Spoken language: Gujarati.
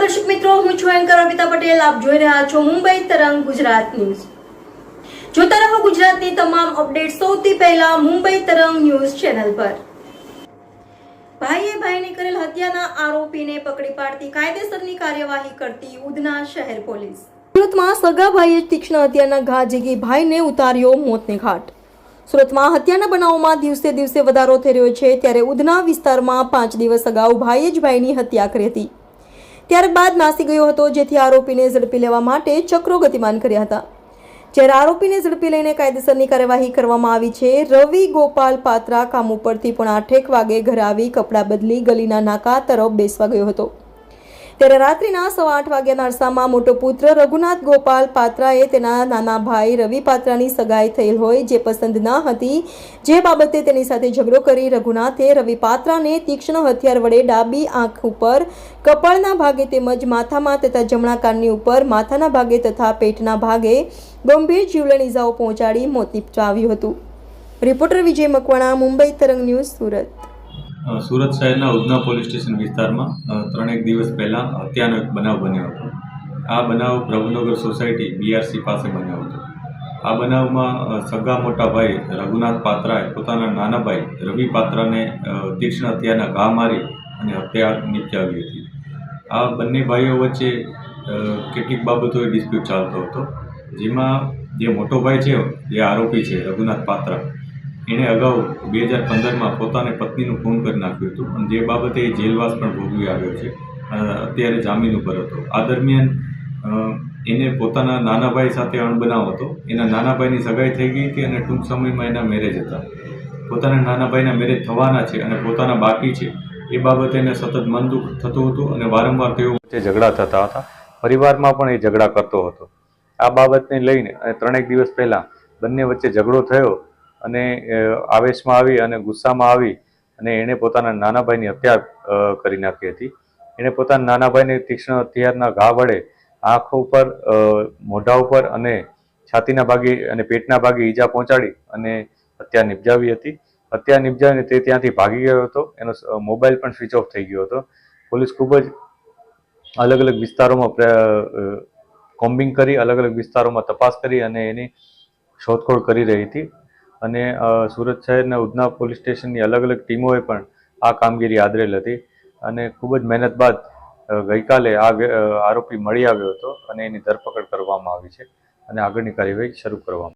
દર્શક મિત્રો, હું છું એન્કર અમિતા પટેલ. આપ જોઈ રહ્યા છો મુંબઈ તરંગ ગુજરાત ન્યૂઝ. જોતા રહો ગુજરાતની તમામ અપડેટ સૌથી પહેલા મુંબઈ તરંગ ન્યૂઝ ચેનલ પર. ભાઈએ ભાઈને કરેલ હત્યાના આરોપીને પકડી પાડતી કાયદેસરની કાર્યવાહી કરતી ઉધના શહેર પોલીસ. સુરતમાં સગા ભાઈએ તીક્ષ્ણ હત્યાના ઘા જીગી ભાઈને ઉતાર્યો મોતને ઘાટ. સુરતમાં હત્યાના બનાવોમાં દિવસે દિવસે વધારો થઈ રહ્યો છે. ત્યારે ઉધના વિસ્તારમાં પાંચ દિવસ અગાઉ ભાઈએ જ ભાઈની હત્યા કરી હતી. ત્યારબાદ નાસી ગયો હતો, જેથી આરોપીને ઝડપી લેવા માટે ચક્રો ગતિમાન કર્યા હતા. જ્યારે આરોપીને ઝડપી લઈને કાયદેસરની કાર્યવાહી કરવામાં આવી છે, રવિ ગોપાલ પાત્રા કામ ઉપરથી પણ આઠેક વાગે ઘરે આવી કપડાં બદલી ગલીના નાકા તરફ બેસવા ગયો હતો. ત્યારે રાત્રિના સવા આઠ વાગ્યાના અરસામાં મોટો પુત્ર રઘુનાથ ગોપાલ પાત્રાએ તેના નાના ભાઈ રવિ પાત્રાની સગાઈ થયેલ હોય જે પસંદ ન હતી. જે બાબતે તેની સાથે ઝઘડો કરી રઘુનાથે રવિ પાત્રાને તીક્ષ્ણ હથિયાર વડે ડાબી આંખ ઉપર, કપાળના ભાગે તેમજ માથામાં તથા જમણા કાનની ઉપર, માથાના ભાગે તથા પેટના ભાગે ગંભીર જીવલેણ ઇજાઓ પહોંચાડી મોત નિપજાવ્યું હતું. રિપોર્ટર વિજય મકવાણા, મુંબઈ તરંગ ન્યૂઝ સુરત. સુરત શહેરના ઉધના પોલીસ સ્ટેશન વિસ્તારમાં ત્રણેક દિવસ પહેલાં હત્યાનો એક બનાવ બન્યો હતો. આ બનાવ પ્રભુનગર સોસાયટી બીઆરસી પાસે બન્યો હતો. આ બનાવમાં સગા મોટા ભાઈ રઘુનાથ પાત્રાએ પોતાના નાના ભાઈ રવિ પાત્રાને તીક્ષ્ણ હત્યાના ઘા મારી અને હત્યા નિપજાવી હતી. આ બંને ભાઈઓ વચ્ચે કેટલીક બાબતોએ ડિસ્પ્યુટ ચાલતો હતો. જેમાં જે મોટો ભાઈ છે જે આરોપી છે રઘુનાથ પાત્રા. એણે અગાઉ બે હજાર પંદરમાં પોતાને પત્નીનું ખૂન કરી નાખ્યું હતું. અને જે બાબતે એ જેલવાસ પણ ભોગવી આવ્યો છે. અત્યારે જામીન ઉપર હતો. આ દરમિયાન એને પોતાના નાના ભાઈ સાથે અણબનાવ હતો. એના નાના ભાઈની સગાઈ થઈ ગઈ હતી અને ટૂંક સમયમાં એના મેરેજ હતા. પોતાના નાના ભાઈના મેરેજ થવાના છે અને પોતાના બાકી છે. એ બાબતે એને સતત મન દુઃખ થતું હતું અને વારંવાર તેઓ વચ્ચે ઝઘડા થતા હતા. પરિવારમાં પણ એ ઝઘડા કરતો હતો. આ બાબતને લઈને ત્રણેક દિવસ પહેલાં બંને વચ્ચે ઝઘડો થયો અને આવેશમાં આવી અને ગુસ્સામાં આવી અને એણે પોતાના નાના ભાઈની હત્યા કરી નાખી હતી. એણે પોતાના નાના ભાઈને તીક્ષ્ણ હથિયારના ઘા વડે આંખ ઉપર મોઢા ઉપર અને છાતીના ભાગે અને પેટના ભાગે ઈજા પહોંચાડી અને હત્યા નિપજાવી હતી. હત્યા નિપજાવીને તે ત્યાંથી ભાગી ગયો હતો. એનો મોબાઈલ પણ સ્વિચ ઓફ થઈ ગયો હતો. પોલીસ ખૂબ જ અલગ અલગ વિસ્તારોમાં કોમ્બિંગ કરી, અલગ અલગ વિસ્તારોમાં તપાસ કરી અને એની શોધખોળ કરી રહી હતી. અને સુરત શહેરના ઉધના પોલીસ સ્ટેશનની અલગ અલગ ટીમોએ પણ આ કામગીરી આદરેલ હતી. અને ખૂબ જ મહેનત બાદ ગઈકાલે આ આરોપી મળી આવ્યો હતો અને એની ધરપકડ કરવામાં આવી છે. અને આગળની કાર્યવાહી શરૂ કરવામાં